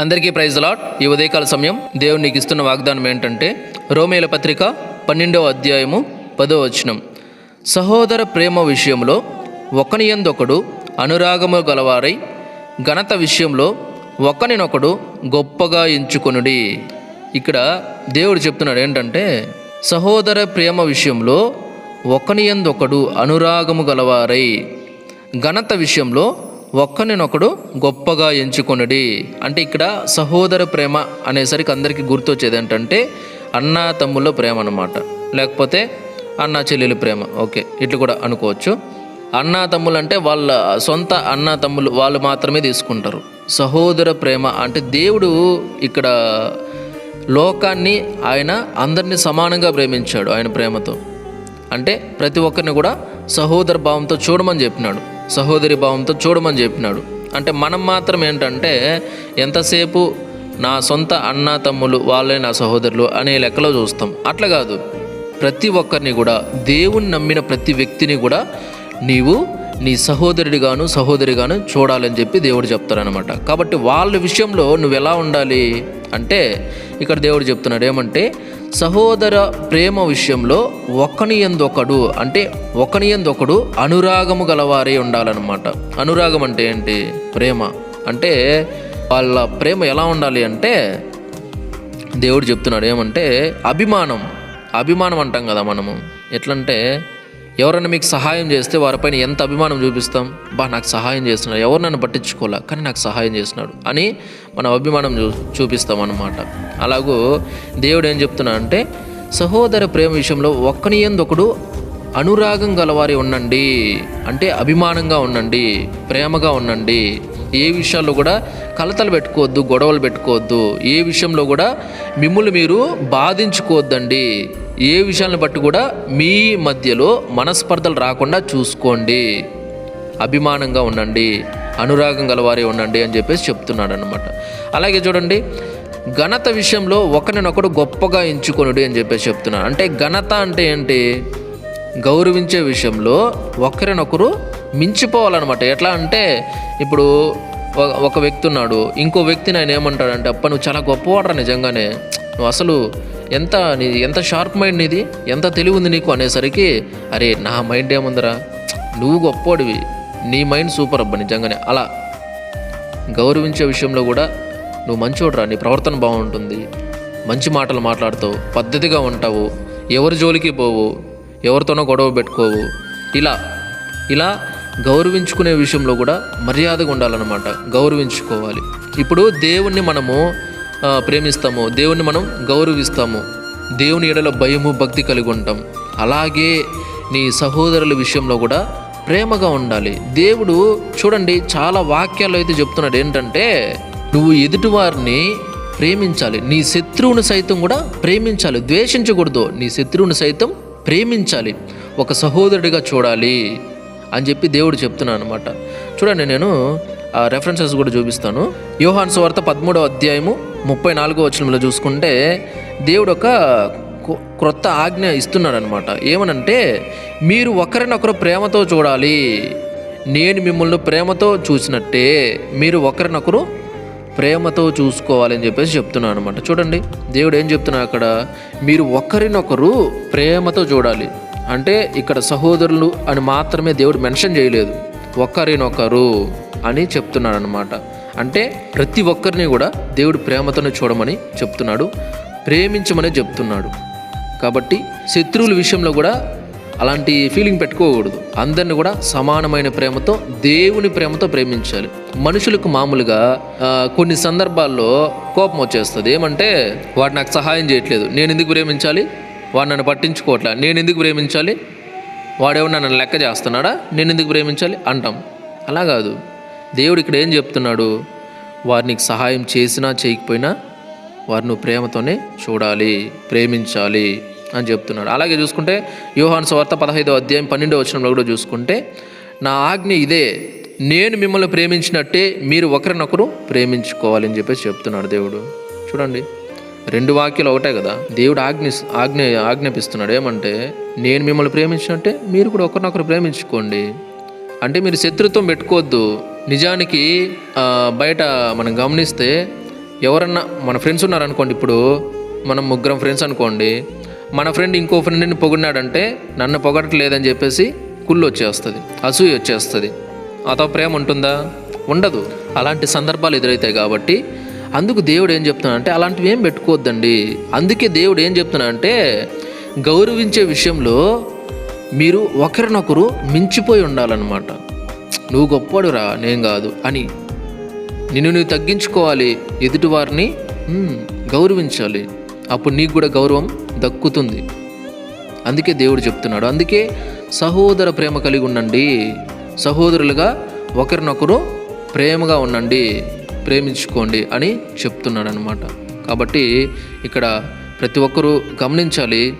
అందరికీ praise lot ఈ ఉదయకాల సమయం దేవుడు నీకు ఇస్తున్న వాగ్దానం ఏంటంటే రోమేల పత్రిక పన్నెండవ అధ్యాయము పదో వచనం. సహోదర ప్రేమ విషయంలో ఒకనియందొకడు అనురాగము గలవారై ఘనత విషయంలో ఒకనినొకడు గొప్పగా ఎంచుకొనుడి. ఇక్కడ దేవుడు చెప్తున్నాడు ఏంటంటే సహోదర ప్రేమ విషయంలో ఒకనియందొకడు అనురాగము గలవారై ఘనత విషయంలో ఒక్కనినొకడు గొప్పగా ఎంచుకొనుడి. అంటే ఇక్కడ సహోదర ప్రేమ అనేసరికి అందరికీ గుర్తొచ్చేది ఏంటంటే అన్నా తమ్ముళ్ళ ప్రేమ అన్నమాట. లేకపోతే అన్నా చెల్లెలు ప్రేమ. ఓకే ఇట్లు కూడా అనుకోవచ్చు. అన్నా తమ్ముళ్ళు అంటే వాళ్ళ సొంత అన్నా తమ్ముళ్ళు వాళ్ళు మాత్రమే తీసుకుంటారు. సహోదర ప్రేమ అంటే దేవుడు ఇక్కడ లోకాన్ని ఆయన అందరినీ సమానంగా ప్రేమించాడు ఆయన ప్రేమతో. అంటే ప్రతి ఒక్కరిని కూడా సహోదర భావంతో చూడమని చెప్పినాడు. సహోదరి భావంతో చూడమని చెప్పినాడు. అంటే మనం మాత్రం ఏంటంటే ఎంతసేపు నా సొంత అన్న తమ్ములు వాళ్ళే నా సహోదరులు అనే లెక్కలో చూస్తాం. అట్లా కాదు. ప్రతి ఒక్కరిని కూడా దేవుని నమ్మిన ప్రతి వ్యక్తిని కూడా నీవు నీ సహోదరుడిగాను సహోదరిగాను చూడాలని చెప్పి దేవుడు చెప్తారనమాట కాబట్టి వాళ్ళ విషయంలో నువ్వు ఎలా ఉండాలి అంటే ఇక్కడ దేవుడు చెప్తున్నాడు ఏమంటే సహోదర ప్రేమ విషయంలో ఒకని ఎందొకడు అంటే ఒకని ఎందొకడు అనురాగము గలవారే ఉండాలన్నమాట. అనురాగం అంటే ఏంటి? ప్రేమ. అంటే వాళ్ళ ప్రేమ ఎలా ఉండాలి అంటే దేవుడు చెప్తున్నాడు ఏమంటే అభిమానం. అభిమానం అంటాం కదా మనము. ఎట్లంటే ఎవరైనా మీకు సహాయం చేస్తే వారిపైన ఎంత అభిమానం చూపిస్తాం? బా నాకు సహాయం చేస్తున్నాడు ఎవరు నన్ను పట్టించుకోలే? కానీ నాకు సహాయం చేస్తున్నాడు అని మనం అభిమానం చూ చూపిస్తాం అన్నమాట. అలాగూ దేవుడు ఏం చెప్తున్నాడు అంటే సహోదర ప్రేమ విషయంలో ఒక్కని ఒకడు అనురాగం గలవారి ఉండండి. అంటే అభిమానంగా ఉండండి ప్రేమగా ఉండండి. ఏ విషయాల్లో కూడా కలతలు పెట్టుకోవద్దు గొడవలు పెట్టుకోవద్దు. ఏ విషయంలో కూడా మిమ్మల్ని మీరు బాధించుకోవద్దండి. ఏ విషయాలను బట్టి కూడా మీ మధ్యలో మనస్పర్ధలు రాకుండా చూసుకోండి. అభిమానంగా ఉండండి అనురాగం గలవారే ఉండండి అని చెప్పేసి చెప్తున్నాడు అనమాట అలాగే చూడండి ఘనత విషయంలో ఒకరినొకడు గొప్పగా ఎంచుకొనుడు అని చెప్పేసి చెప్తున్నాడు. అంటే ఘనత అంటే ఏంటి? గౌరవించే విషయంలో ఒకరినొకరు మించిపోవాలన్నమాట. ఎట్లా అంటే ఇప్పుడు ఒక- వ్యక్తి ఉన్నాడు ఇంకో వ్యక్తిని ఆయన ఏమంటాడంటే అప్ప నువ్వు చాలా గొప్పవాడరా నిజంగానే. నువ్వు అసలు ఎంత నీ ఎంత షార్ప్ మైండ్ నీది? ఎంత తెలివి ఉంది నీకు? అనేసరికి అరే నా మైండ్ ఏముందిరా? నువ్వు గొప్పవాడివి నీ మైండ్ సూపర్ అబ్బా నిజంగానే. అలా గౌరవించే విషయంలో కూడా నువ్వు మంచోడురా నీ ప్రవర్తన బాగుంటుంది. మంచి మాటలు మాట్లాడతావు పద్ధతిగా ఉంటావు. ఎవరి జోలికి పోవు ఎవరితోనో గొడవ పెట్టుకోవు. ఇలా ఇలా గౌరవించుకునే విషయంలో కూడా మర్యాదగా ఉండాలన్నమాట. గౌరవించుకోవాలి. ఇప్పుడు దేవుణ్ణి మనము ప్రేమిస్తాము. దేవుణ్ణి మనం గౌరవిస్తాము. దేవుని ఎడల భయము భక్తి కలిగి ఉంటాం. అలాగే నీ సహోదరుల విషయంలో కూడా ప్రేమగా ఉండాలి. దేవుడు చూడండి చాలా వాక్యాలు అయితే చెప్తున్నాడు ఏంటంటే నువ్వు ఎదుటివారిని ప్రేమించాలి. నీ శత్రువుని సైతం కూడా ప్రేమించాలి. ద్వేషించకూడదు. నీ శత్రువుని సైతం ప్రేమించాలి ఒక సహోదరుడిగా చూడాలి అని చెప్పి దేవుడు చెప్తున్నాను అనమాట చూడండి నేను ఆ రెఫరెన్సెస్ కూడా చూపిస్తాను. యోహాన్ సువార్త పదమూడవ అధ్యాయము ముప్పై నాలుగో వచనంలో చూసుకుంటే దేవుడు ఒక క్రొత్త ఆజ్ఞ ఇస్తున్నాడు అనమాట ఏమనంటే మీరు ఒకరినొకరు ప్రేమతో చూడాలి. నేను మిమ్మల్ని ప్రేమతో చూసినట్టే మీరు ఒకరినొకరు ప్రేమతో చూసుకోవాలని చెప్పేసి చెప్తున్నాను అనమాట చూడండి దేవుడు ఏం చెప్తున్నాడు అక్కడ? మీరు ఒకరినొకరు ప్రేమతో చూడాలి. అంటే ఇక్కడ సహోదరులు అని మాత్రమే దేవుడు మెన్షన్ చేయలేదు. ఒకరినొకరు అని చెప్తున్నాడు అనమాట అంటే ప్రతి ఒక్కరిని కూడా దేవుడు ప్రేమతోనే చూడమని చెప్తున్నాడు ప్రేమించమని చెప్తున్నాడు. కాబట్టి శత్రువుల విషయంలో కూడా అలాంటి ఫీలింగ్ పెట్టుకోకూడదు. అందరిని కూడా సమానమైన ప్రేమతో దేవుని ప్రేమతో ప్రేమించాలి. మనుషులకు మామూలుగా కొన్ని సందర్భాల్లో కోపం వచ్చేస్తుంది. ఏమంటే వాడు నాకు సహాయం చేయట్లేదు. నేను ఎందుకు ప్రేమించాలి? వాడు నన్ను పట్టించుకోవట్లే. నేను ఎందుకు ప్రేమించాలి? వాడేమన్నా నన్ను లెక్క చేస్తున్నాడా? నేను ఎందుకు ప్రేమించాలి? అంటాం. అలా కాదు. దేవుడు ఇక్కడ ఏం చెప్తున్నాడు? వారు నీకు సహాయం చేసినా చేయకపోయినా వారిని ప్రేమతోనే చూడాలి ప్రేమించాలి. అని చెప్తున్నాడు. అలాగే చూసుకుంటే యోహాను సువార్త పదహైదో అధ్యాయం పన్నెండో వచనంలో కూడా చూసుకుంటే నా ఆజ్ఞ ఇదే నేను మిమ్మల్ని ప్రేమించినట్టే మీరు ఒకరినొకరు ప్రేమించుకోవాలని చెప్పేసి చెప్తున్నాడు దేవుడు. చూడండి రెండు వాక్యాలు ఒకటే కదా. దేవుడు ఆజ్ఞ ఆజ్ఞ ఆజ్ఞాపిస్తున్నాడు. ఏమంటే నేను మిమ్మల్ని ప్రేమించినట్టే మీరు కూడా ఒకరినొకరు ప్రేమించుకోండి. అంటే మీరు శత్రుత్వం పెట్టుకోవద్దు. నిజానికి బయట మనం గమనిస్తే ఎవరన్నా మన ఫ్రెండ్స్ ఉన్నారనుకోండి ఇప్పుడు మనం ముగ్గురం ఫ్రెండ్స్ అనుకోండి మన ఫ్రెండ్ ఇంకో ఫ్రెండ్ని పొగిడినాడంటే నన్ను పొగడట్లేదని చెప్పేసి కుళ్ళు వచ్చేస్తుంది అసూయ వచ్చేస్తుంది. అతో ప్రేమ ఉంటుందా? ఉండదు. అలాంటి సందర్భాలు ఎదురవుతాయి కాబట్టి అందుకు దేవుడు ఏం చెప్తున్నాడంటే అలాంటివి ఏం పెట్టుకోవద్దండి. అందుకే దేవుడు ఏం చెప్తున్నాడంటే గౌరవించే విషయంలో మీరు ఒకరినొకరు మించిపోయి ఉండాలన్నమాట. నువ్వు గొప్పడురా నేను కాదు అని. నిన్ను నువ్వు తగ్గించుకోవాలి ఎదుటివారిని గౌరవించాలి. అప్పుడు నీకు కూడా గౌరవం దక్కుతుంది. అందుకే దేవుడు చెప్తున్నాడు అందుకే సహోదర ప్రేమ కలిగి ఉండండి. సహోదరులుగా ఒకరినొకరు ప్రేమగా ఉండండి ప్రేమించుకోండి అని చెప్తున్నాడు అనమాట కాబట్టి ఇక్కడ ప్రతి ఒక్కరూ గమనించాలి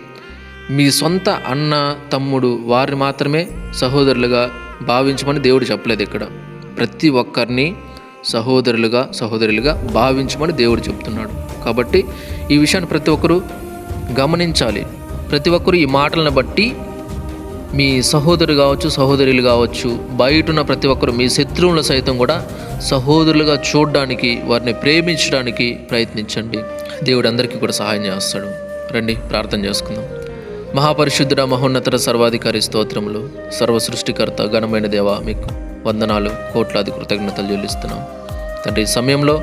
మీ సొంత అన్న తమ్ముడు వారిని మాత్రమే సహోదరులుగా భావించమని దేవుడు చెప్పలేదు ఇక్కడ. ప్రతి ఒక్కరిని సహోదరులుగా సహోదరులుగా భావించమని దేవుడు చెప్తున్నాడు. కాబట్టి ఈ విషయాన్ని ప్రతి ఒక్కరూ గమనించాలి. ప్రతి ఒక్కరు ఈ మాటలను బట్టి మీ సహోదరు కావచ్చు సహోదరులు కావచ్చు బయట ఉన్న ప్రతి ఒక్కరు మీ శత్రువులను సైతం కూడా సహోదరులుగా చూడడానికి వారిని ప్రేమించడానికి ప్రయత్నించండి. దేవుడు అందరికీ కూడా సహాయం చేస్తాడు. రండి ప్రార్థన చేసుకుందాం. మహాపరిశుద్ధుడ మహోన్నతర సర్వాధికారి స్తోత్రములు. సర్వ సృష్టికర్త ఘనమైన దేవ మీకు వందనాలు కోట్లాది కృతజ్ఞతలు చెల్లిస్తున్నాం. తండ్రి ఈ సమయంలో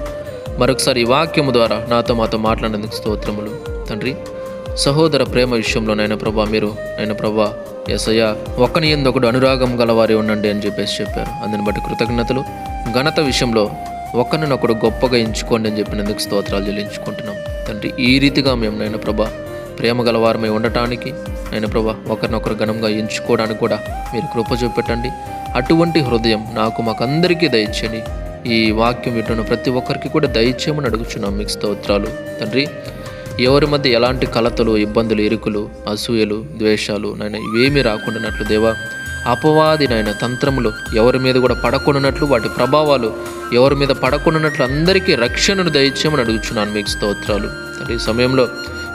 మరొకసారి ఈ వాక్యము ద్వారా నాతో మాతో మాట్లాడేందుకు స్తోత్రములు. తండ్రి సహోదర ప్రేమ విషయంలో నైనా ప్రభా మీరు నైనా ప్రభా ఎసయ్య ఒకని ఎందు అనురాగం గలవారి ఉండండి అని చెప్పేసి చెప్పారు. అందుని బట్టి కృతజ్ఞతలు. ఘనత విషయంలో ఒకరినొకడు గొప్పగా ఎంచుకోండి అని చెప్పినందుకు స్తోత్రాలు చెల్లించుకుంటున్నాం. తండ్రి ఈ రీతిగా మేము నైనా ప్రభా ప్రేమ గలవారమై ఉండటానికి నైనా ప్రభా ఒకరినొకరు ఘనంగా ఎంచుకోవడానికి కూడా మీరు కృప చూపెట్టండి. అటువంటి హృదయం నాకు మాకందరికీ దయచేయండి. ఈ వాక్యం వింటున్న ప్రతి ఒక్కరికి కూడా దయచేయమని అడుగుచున్నాం మీకు స్తోత్రాలు. తండ్రి ఎవరి మధ్య ఎలాంటి కలతలు ఇబ్బందులు ఇరుకులు అసూయలు ద్వేషాలు నాయన ఇవేమీ రాకుండానట్లు దేవా అపవాది నాయన తంత్రములు ఎవరి మీద కూడా పడకుండానట్లు వాటి ప్రభావాలు ఎవరి మీద పడకుండానట్లు అందరికీ రక్షణను దయచేయమని అడుగుచున్నాను మీకు స్తోత్రాలు. తండ్రి ఈ సమయంలో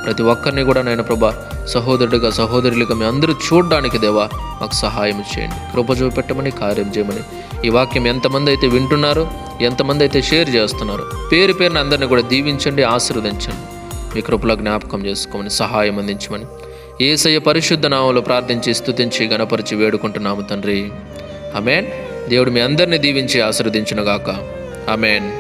ప్రతి ఒక్కరిని కూడా నాయన ప్రభా సహోదరుడిగా సహోదరులుగా మీ అందరూ చూడడానికి దేవా మాకు సహాయం చేయండి. కృప చూపెట్టమని కార్యం చేయమని. ఈ వాక్యం ఎంతమంది అయితే వింటున్నారో ఎంతమంది అయితే షేర్ చేస్తున్నారో పేరు పేరున అందరిని కూడా దీవించండి ఆశీర్వదించండి. మీ కృపలో జ్ఞాపకం చేసుకోమని సహాయం అందించమని. ఏసయ్య పరిశుద్ధ నామంలో ప్రార్థించి స్థుతించి గణపరిచి వేడుకుంటున్నాము తండ్రి. అమేన్ దేవుడు మీ అందరిని దీవించి ఆశీర్వదించునుగాక. అమేన్